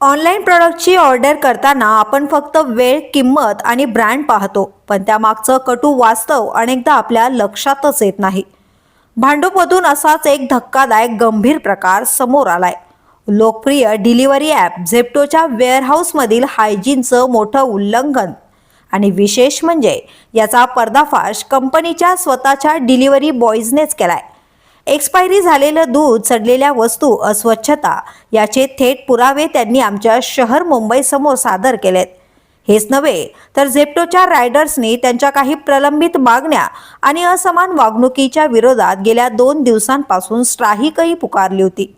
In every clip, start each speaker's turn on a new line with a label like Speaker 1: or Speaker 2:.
Speaker 1: Online प्रॉडक्टची order करताना आपण फक्त वेळ किंमत आणि ब्रँड पाहतो पण त्यामागचं कटू वास्तव अनेकदा आपल्या लक्षातच येत नाही. भांडूपमधून असाच एक धक्कादायक गंभीर प्रकार समोर आलाय. लोकप्रिय डिलिव्हरी ॲप झेप्टोच्या वेअरहाऊसमधील हायजीनचं मोठं उल्लंघन. आणि विशेष म्हणजे याचा पर्दाफाश कंपनीच्या स्वतःच्या डिलिव्हरी बॉईजनेच केलाय. एक्सपायरी झालेलं दूध सडलेल्या वस्तू अस्वच्छता याचे थेट पुरावे त्यांनी आमच्या शहर मुंबईसमोर सादर केलेत. हेच नव्हे तर झेप्टोच्या रायडर्सनी त्यांच्या काही प्रलंबित मागण्या आणि असमान वागणुकीच्या विरोधात गेल्या दोन दिवसांपासून स्ट्राईकही पुकारली होती.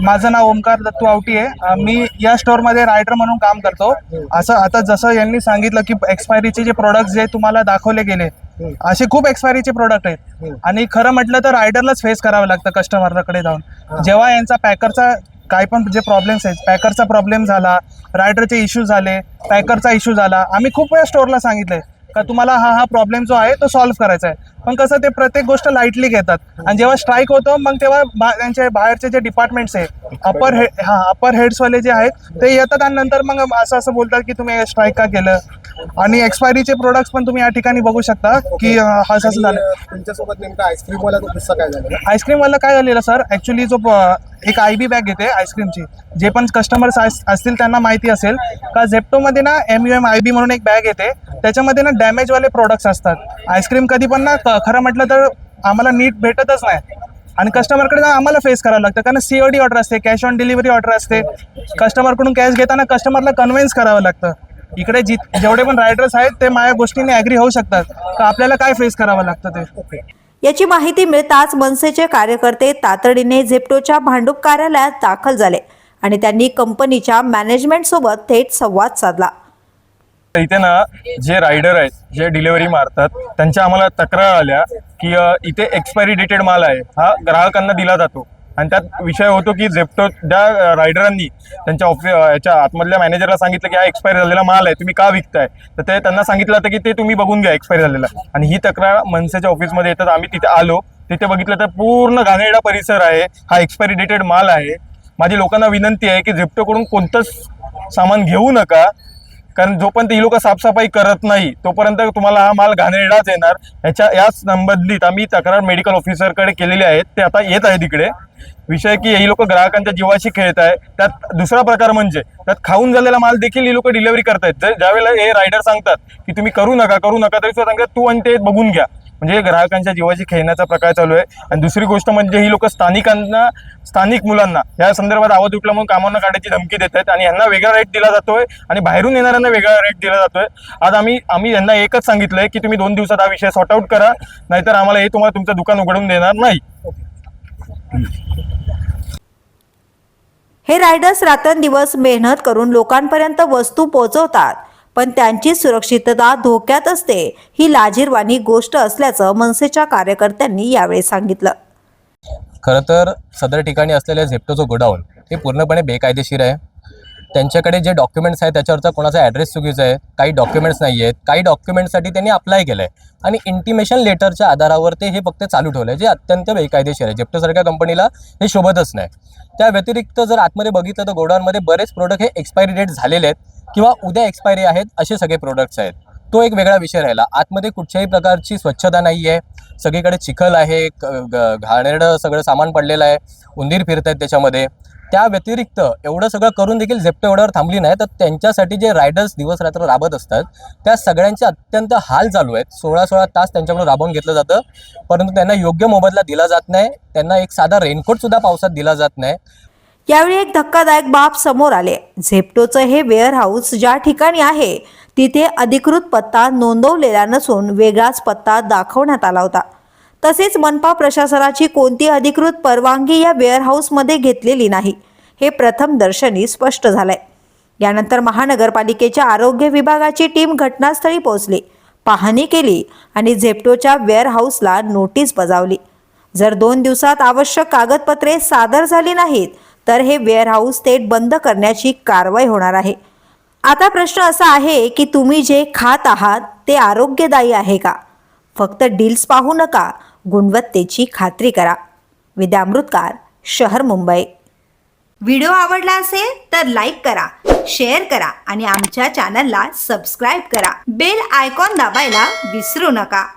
Speaker 2: माझं नाव ओमकार दत्तू आवटी आहे. मी या स्टोअरमध्ये रायडर म्हणून काम करतो. असं आता जसं यांनी सांगितलं की एक्सपायरीचे जे प्रोडक्ट्स जे तुम्हाला दाखवले गेले असे खूप एक्सपायरीचे प्रोडक्ट आहेत. आणि खरं म्हटलं तर रायडरलाच फेस करावं लागतं कस्टमरकडे जाऊन. जेव्हा यांचा पॅकरचा काय पण जे प्रॉब्लेम्स आहेत पॅकरचा प्रॉब्लेम झाला रायडरचे इश्यू झाले पॅकरचा इश्यू झाला आम्ही खूप वेळा स्टोअरला सांगितलंय का तुम्हाला हा हा प्रॉब्लेम जो आहे तो सॉल्व्ह करायचा आहे. पण कसं ते प्रत्येक गोष्ट लाईटली घेतात. आणि जेव्हा स्ट्राईक होतो मग तेव्हा त्यांचे बाहेरचे जे डिपार्टमेंट्स आहे अपर हेड हा अपर हेड्सवाले जे आहेत ते येतात आणि नंतर मग असं असं बोलतात की तुम्ही स्ट्राईक का केलं? आणि एक्सपायरीचे प्रोडक्ट्स पण तुम्ही या ठिकाणी बघू शकता की अं, असं असं झालं.
Speaker 3: तुमच्यासोबत नेमका आईस्क्रीम वाला किस्सा काय झाला?
Speaker 2: वाला काय झालेलं सर ॲक्च्युली जो एक आय बी बॅग येते आईस्क्रीमची जे पण कस्टमर्स असतील त्यांना माहिती असेल. का झेप्टोमध्ये ना M U M I B म्हणून एक बॅग येते. त्याच्यामध्ये ना डॅमेजवाले प्रोडक्ट्स असतात. आईस्क्रीम कधी पण ना खरं म्हटलं तर आम्हाला नीट भेटतच नाही. आणि कस्टमरकडे ना आम्हाला फेस करावं लागतं. कारण सी ओ डी ऑर्डर असते कॅश ऑन डिलिव्हरी ऑर्डर असते. कस्टमरकडून कॅश घेताना कस्टमरला कन्व्हिन्स करावं लागतं. इकडे जी जेवढे पण रायडर्स आहेत ते माझ्या गोष्टीने ॲग्री होऊ शकतात. का आपल्याला काय फेस करावं लागतं ते?
Speaker 1: याची माहिती मिळताच मनसेचे कार्यकर्ते तातडीने झेप्टोच्या भांडूप कार्यालयात दाखल झाले आणि त्यांनी कंपनीच्या मॅनेजमेंट सोबत थेट संवाद साधला.
Speaker 4: इथे ना जे रायडर आहेत जे डिलिव्हरी मारतात त्यांच्या आम्हाला तक्रार आल्या की इथे एक्सपायरी डेटेड माल आहे. हा ग्राहकांना दिला जातो. आणि त्यात विषय होतो की झेप्टो ज्या रायडरांनी त्यांच्या ऑफिस याच्या आतमधल्या मॅनेजरला सांगितलं की हा एक्सपायर झालेला माल आहे तुम्ही का विकताय? तर ते त्यांना सांगितलं होतं की ते तुम्ही बघून घ्या एक्सपायर झालेला. आणि ही तक्रार मनसेच्या ऑफिसमध्ये येतात. आम्ही तिथे आलो. तिथे बघितलं तर पूर्ण घाणेरडा परिसर आहे. हा एक्सपायरी डेटेड माल आहे. माझी लोकांना विनंती आहे की झेप्टोकडून कोणतंच सामान घेऊ नका. कारण जोपर्यंत ही लोक साफसफाई करत नाही तोपर्यंत तुम्हाला हा माल घाणेरडाच येणार. ह्याच्या याच संबंधित आम्ही तक्रार मेडिकल ऑफिसरकडे केलेली आहेत ते आता येत आहे तिकडे विषय की ही लोक ग्राहकांच्या जीवाशी खेळत आहे. त्यात दुसरा प्रकार म्हणजे त्यात खाऊन झालेला माल देखील ही लोक डिलिव्हरी करतायत. ज्यावेळेला हे रायडर सांगतात की तुम्ही करू नका करू नका तरी सुद्धा सांगतात तू आणि ते बघून घ्या. म्हणजे ग्राहकांच्या जीवाशी खेळण्याचा प्रकार चालू आहे. आणि दुसरी गोष्ट म्हणजे ही लोक स्थानिकांना स्थानिक मुलांना या संदर्भात आवाज उठला म्हणून कामांना काढायची धमकी देत आहेत आणि यांना वेगळा रेट दिला जातोय आणि बाहेरून येणाऱ्यांना वेगळा रेट दिला जातोय. आज आम्ही आम्ही यांना एकच सांगितलंय की तुम्ही दोन दिवसात हा विषय सॉर्ट आउट करा नाहीतर आम्हाला हे तुम्हाला तुमचं दुकान उघडून देणार नाही.
Speaker 1: हे रायडर्स रात्रंदिवस मेहनत करून लोकांपर्यंत वस्तू पोहोचवतात. पण त्यांची सुरक्षितता धोक्यात असते ही लाजीरवाणी गोष्ट असल्याचं मनसेच्या कार्यकर्त्यांनी यावेळी सांगितलं.
Speaker 5: खरं तर सदर ठिकाणी असलेलं झेप्टोचं गोडाऊन हे पूर्णपणे बेकायदेशीर आहे. त्यांच्याकडे जे डॉक्युमेंट्स आहेत त्याच्यावरचा कोणाचा ॲड्रेस चुकीचा आहे काही डॉक्युमेंट्स नाही आहेत काही डॉक्युमेंट्ससाठी त्यांनी अप्लाय केलं आहे आणि इंटिमेशन लेटरच्या आधारावर ते हे फक्त चालू ठेवलं आहे जे अत्यंत बेकायदेशीर आहे. जेप्टोसारख्या कंपनीला हे शोभतच नाही. त्या व्यतिरिक्त जर आतमध्ये बघितलं तर गोडाऊनमध्ये बरेच प्रोडक्ट हे एक्सपायरी डेट झालेले आहेत किंवा उद्या एक्सपायरी आहेत असे सगळे प्रोडक्ट्स आहेत. तो एक वेगळा विषय राहिला. आतमध्ये कुठच्याही प्रकारची स्वच्छता नाही आहे सगळीकडे चिखल आहे ग- घाणेरडं सगळं सामान पडलेलं आहे. उंदीर फिरत आहेत त्याच्यामध्ये. त्या व्यतिरिक्त एवढं सगळं करून देखील झेप्टो एवढ्यावर थांबली नाही. तर त्यांच्यासाठी जे रायडर्स दिवस रात्र राबत असतात त्या सगळ्यांचे अत्यंत हाल चालू आहेत. सोळा सोळा तास त्यांच्याकडून राबवून घेतलं जातं. परंतु त्यांना योग्य मोबदला दिला जात नाही. त्यांना एक साधा रेनकोट सुद्धा पावसात दिला जात नाही.
Speaker 1: यावेळी एक धक्कादायक बाब समोर आले. झेप्टोचं हे वेअरहाऊस ज्या ठिकाणी आहे तिथे अधिकृत पत्ता नोंदवलेला नसून वेगळाच पत्ता दाखवण्यात आला होता. तसेच मनपा प्रशासनाची कोणती अधिकृत परवानगी या वेअरहाऊसमध्ये घेतलेली नाही हे प्रथम दर्शनी स्पष्ट झालंय. यानंतर महानगरपालिकेच्या आरोग्य विभागाची टीम घटनास्थळी पोहोचली पाहणी केली आणि झेप्टोच्या वेअरहाऊसला नोटीस बजावली. जर दोन दिवसात आवश्यक कागदपत्रे सादर झाली नाहीत तर हे वेअरहाऊस थेट बंद करण्याची कारवाई होणार आहे. आता प्रश्न असा आहे की तुम्ही जे खात आहात ते आरोग्यदायी आहे का? फक्त डील्स पाहू नका गुणवत्तेची खात्री करा. विद्यामृतकार शहर मुंबई. व्हिडिओ आवडला असेल तर लाईक करा शेअर करा आणि आमच्या चॅनलला सबस्क्राईब करा. बेल आयकॉन दाबायला विसरू नका.